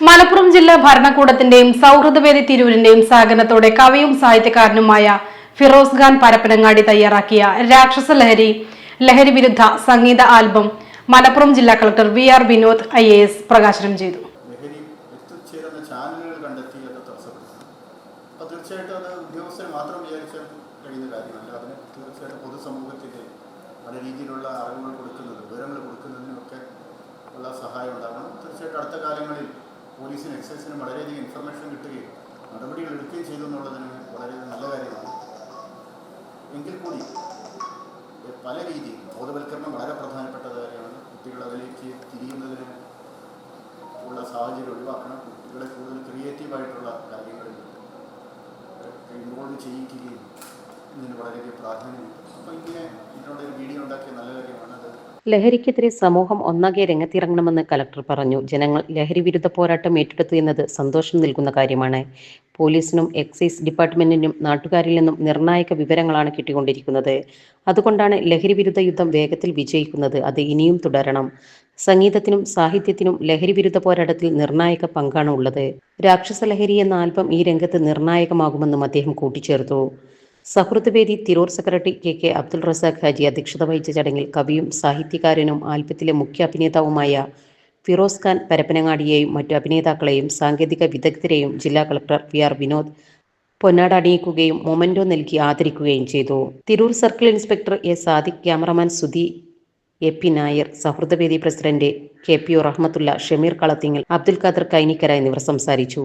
മലപ്പുറം ജില്ലാ ഭരണകൂടത്തിന്റെയും സൗഹൃദവേദി തിരൂരിന്റെയും സഹകരണത്തോടെ കവിയും സാഹിത്യകാരനുമായ ഫിറോസ് ഖാൻ പരപ്പനങ്ങാടി തയ്യാറാക്കിയ രാക്ഷസ ലഹരി ലഹരി വിരുദ്ധ സംഗീത ആൽബം മലപ്പുറം ജില്ലാ collector V R Vinod I A S പ്രകാശനം ചെയ്തു. തീർച്ചയായിട്ടും അത് ഉദ്യോഗസ്ഥർ മാത്രം വിചാരിച്ചാൽ കഴിയുന്ന കാര്യമല്ല. അതിന് തീർച്ചയായിട്ടും പൊതുസമൂഹത്തിന്റെ പല രീതിയിലുള്ള അറിവുകൾ കൊടുക്കുന്നത് വിവരങ്ങൾ കൊടുക്കുന്നതിനൊക്കെ ഉള്ള സഹായം ഉണ്ടാകണം. തീർച്ചയായിട്ടും അടുത്ത കാലങ്ങളിൽ പോലീസിനും എക്സൈസിനും വളരെയധികം ഇൻഫർമേഷൻ കിട്ടുകയും നടപടികൾ എടുക്കുകയും ചെയ്തു എന്നുള്ളതിന് വളരെ നല്ല കാര്യമാണ്. എങ്കിൽ കൂടി പല രീതിയിൽ ബോധവൽക്കരണം വളരെ പ്രധാനപ്പെട്ട കാര്യമാണ്. കുട്ടികൾ അതിലേക്ക് തിരിയുന്നതിന് ഉള്ള സാഹചര്യം ഒഴിവാക്കണം. കുട്ടികളെ കൂടുതൽ ക്രിയേറ്റീവായിട്ടുള്ള കാര്യങ്ങളിൽ ഇൻവോൾവ് ചെയ്യിക്കുകയും ഇതിന് വളരെയധികം പ്രാധാന്യമുണ്ട് അപ്പോൾ ഇങ്ങനെ ഇതിനോട് ഒരു വീഡിയോ ഉണ്ടാക്കിയ നല്ല കാര്യമാണ് അത് ലഹരിക്കെതിരെ സമൂഹം ഒന്നാകെ രംഗത്തിറങ്ങണമെന്ന് കലക്ടർ പറഞ്ഞു. ജനങ്ങൾ ലഹരി വിരുദ്ധ പോരാട്ടം ഏറ്റെടുത്തു എന്നത് സന്തോഷം നൽകുന്ന കാര്യമാണ്. പോലീസിനും എക്സൈസ് ഡിപ്പാർട്ട്മെന്റിനും നാട്ടുകാരിൽ നിന്നും നിർണായക വിവരങ്ങളാണ് കിട്ടിക്കൊണ്ടിരിക്കുന്നത്. അതുകൊണ്ടാണ് ലഹരി വിരുദ്ധ യുദ്ധം വേഗത്തിൽ വിജയിക്കുന്നത്. അത് ഇനിയും തുടരണം. സംഗീതത്തിനും സാഹിത്യത്തിനും ലഹരി വിരുദ്ധ പോരാട്ടത്തിൽ നിർണായക പങ്കാണ് ഉള്ളത്. രാക്ഷസ ലഹരി എന്ന ആൽബം ഈ രംഗത്ത് നിർണായകമാകുമെന്നും അദ്ദേഹം കൂട്ടിച്ചേർത്തു. Sahrudavedi Tirur secretary K K Abdul Razak Haji അധ്യക്ഷത വഹിച്ച ചടങ്ങിൽ കവിയും സാഹിത്യകാരനും ആൽബത്തിലെ മുഖ്യ അഭിനേതാവുമായ ഫിറോസ് ഖാൻ പരപ്പനങ്ങാടിയെയും മറ്റു അഭിനേതാക്കളെയും സാങ്കേതിക വിദഗ്ധരെയും ജില്ലാ കളക്ടർ പി ആർ വിനോദ് പൊന്നാട അണിയിക്കുകയും മൊമെന്റോ നൽകി ആദരിക്കുകയും ചെയ്തു. Tirur circle inspector A Sadiq cameraman Sudhi A P Nair Sahrudavedi president K P O Rahmathulla Shameer Kalathingal Abdul Khader Kainikkara എന്നിവർ സംസാരിച്ചു.